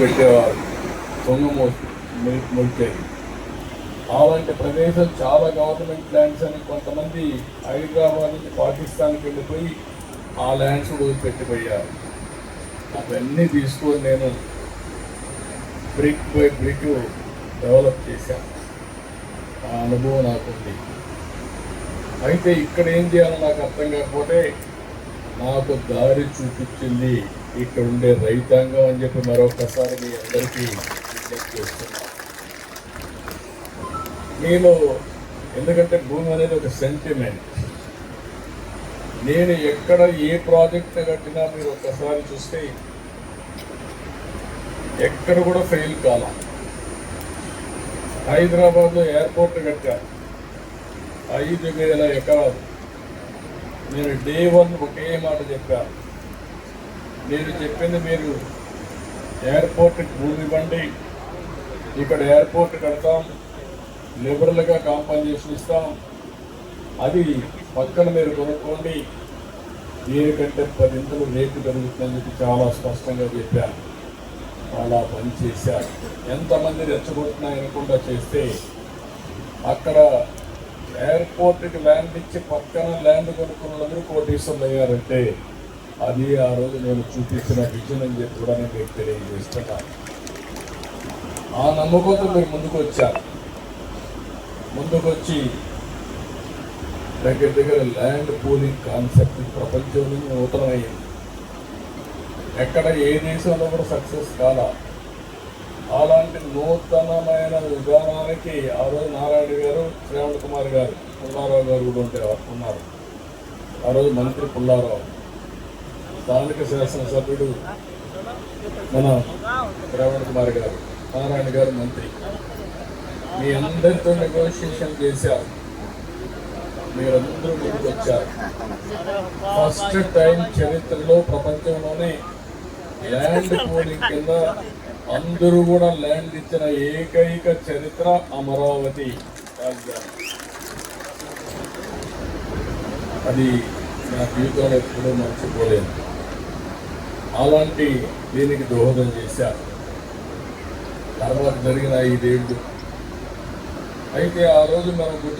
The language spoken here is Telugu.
పెట్టేవారు. సొమ్ము ముడిచేది అలాంటి ప్రదేశం చాలా గవర్నమెంట్ ల్యాండ్స్ అని కొంతమంది హైదరాబాద్ నుంచి పాకిస్తాన్కి వెళ్ళిపోయి ఆ ల్యాండ్స్ వదిలిపెట్టిపోయారు. అవన్నీ తీసుకొని నేను బ్రిక్ బై బ్రిక్ డెవలప్ చేశాను ఆ అనుభవం నాకుంది. అయితే ఇక్కడ ఏం చేయాలో నాకు అర్థం కాకపోతే నాకు దారి చూపించింది ఇక్కడ ఉండే రైతాంగం అని చెప్పి మరొకసారి మీ అందరికీ విజ్ఞప్తి చేస్తున్నాం. నేను ఎందుకంటే భూమి అనేది ఒక సెంటిమెంట్ నేను ఎక్కడ ఏ ప్రాజెక్ట్ కట్టినా మీరు ఒక్కసారి చూస్తే ఎక్కడ కూడా ఫెయిల్ కాల. హైదరాబాద్లో ఎయిర్పోర్ట్ కట్టారు. ఐదు వేల ఎకరాలు. నేను డే వన్ ఒకే మాట చెప్పాను. నేను చెప్పింది మీరు ఎయిర్పోర్ట్కి భూమి ఇవ్వండి ఇక్కడ ఎయిర్పోర్ట్ కడతాం లిబరల్గా కాంపన్సేషన్ ఇస్తాం. అది పక్కన మీరు కొనుక్కోండి. దీనికంటే పదింతలు రేటు పెరుగుతుందని చెప్పి చాలా స్పష్టంగా చెప్పాను అలా పని చేశారు. ఎంతమంది రెచ్చగొట్టినాయనకుండా చేస్తే అక్కడ ఎయిర్పోర్ట్కి ల్యాండ్ ఇచ్చి పక్కన ల్యాండ్ కొనుక్కున్న వాళ్ళందరూ కోటీశ్వర్లు అయ్యారంటే అది ఆ రోజు నేను చూపించిన విజన్ అని చెప్పి కూడా నేను మీకు తెలియజేస్తున్నాను ఆ నమ్మకంతో మీరు ముందుకు వచ్చారు. ముందుకు వచ్చి దగ్గర దగ్గర ల్యాండ్ పూలింగ్ కాన్సెప్ట్ ప్రపంచంలో నూతనమైంది. ఎక్కడ ఏ దేశంలో కూడా సక్సెస్ కాలా. అలాంటి నూతనమైన విధానానికి ఆ రోజు నారాయణ గారు శ్రావణ్ కుమార్ గారు పుల్లారావు గారు కూడా ఉంటే ఉన్నారు. ఆ రోజు మంత్రి పుల్లారావు. స్థానిక శాసనసభ్యుడు మన శ్రావణ్ కుమార్ గారు నారాయణ గారు మంత్రి. మీ అందరితో నెగోషియేషన్ చేశారు. మీరందరూ ముందుకు వచ్చారు. ఫస్ట్ టైం చరిత్రలో ప్రపంచంలోనే ల్యాండ్ పోలింగ్ కింద అందరూ కూడా ల్యాండ్ ఇచ్చిన ఏకైక చరిత్ర అమరావతి. రాజధాని అది నా జీవితంలో ఎప్పుడూ మర్చిపోలేదు అలాంటి దీనికి దోహదం చేశారు. తర్వాత జరిగిన ఐదేళ్ళు అయితే ఆ రోజు మనం గుర్తు